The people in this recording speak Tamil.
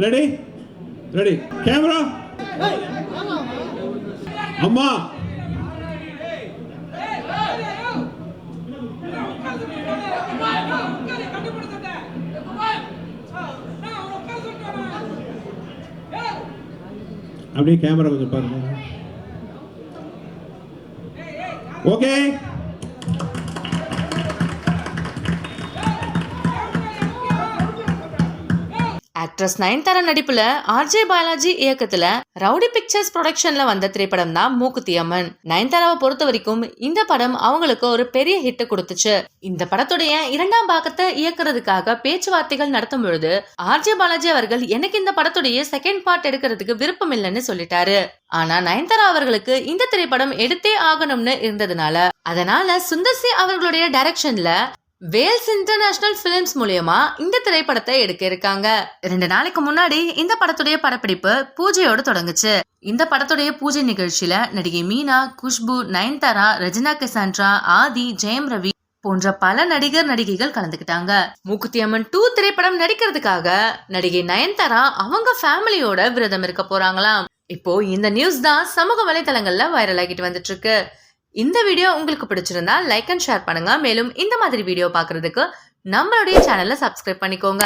ரெடி ரெடி கேமரா அம்மா அப்படியே கேமரா கொஞ்சம் பாருங்க. ஓகே ஆக்ட்ரஸ் நயன்தாரா நடிப்புல ஆர்ஜே பாலாஜி இயக்கத்துல ரவுடி பிக்சர்ஸ் ப்ரொடக்ஷன்ல வந்த திரைப்படம் தான் மூக்குத்தி அம்மன். நயன்தாராவை பொறுத்த வரைக்கும் இந்த படம் அவங்களுக்கு ஒரு பெரிய ஹிட் கொடுத்துச்சு. இந்த படத்துடைய இரண்டாம் பாகத்தை இயக்குறதுக்காக பேச்சுவார்த்தைகள் நடத்தும் பொழுது ஆர்ஜே பாலாஜி அவர்கள் எனக்கு இந்த படத்துடைய செகண்ட் பார்ட் எடுக்கிறதுக்கு விருப்பம் இல்லைன்னு சொல்லிட்டாரு. ஆனா நயன்தாரா அவர்களுக்கு இந்த திரைப்படம் எடுத்தே ஆகணும்னு இருந்ததுனால அதனால சுந்தர் சி அவர்களுடைய டைரக்ஷன்ல வேல்ஸ் இன்டர்நேஷனல் பிலிம்ஸ் மூலியமா இந்த திரைப்படத்தை எடுக்க இருக்காங்க. ரெண்டு நாளைக்கு முன்னாடி இந்த படத்துடைய படப்பிடிப்பு பூஜையோடு தொடங்குச்சு. இந்த படத்துடைய பூஜை நிகழ்ச்சியில நடிகை மீனா குஷ்பு நயன்தாரா ரஜினா கசான்ட்ரா ஆதி ஜெயம் ரவி போன்ற பல நடிகர் நடிகைகள் கலந்துக்கிட்டாங்க. மூக்குத்தி அம்மன் டூ திரைப்படம் நடிக்கிறதுக்காக நடிகை நயன்தாரா அவங்க ஃபேமிலியோட விரதம் இருக்க போறாங்களாம். இப்போ இந்த நியூஸ் தான் சமூக வலைதளங்கள்ல வைரல் ஆகிட்டு வந்துட்டு இருக்கு. இந்த வீடியோ உங்களுக்கு பிடிச்சிருந்தா லைக் அண்ட் ஷேர் பண்ணுங்க. மேலும் இந்த மாதிரி வீடியோ பார்க்கறதுக்கு நம்மளுடைய சேனலை சப்ஸ்கிரைப் பண்ணிக்கோங்க.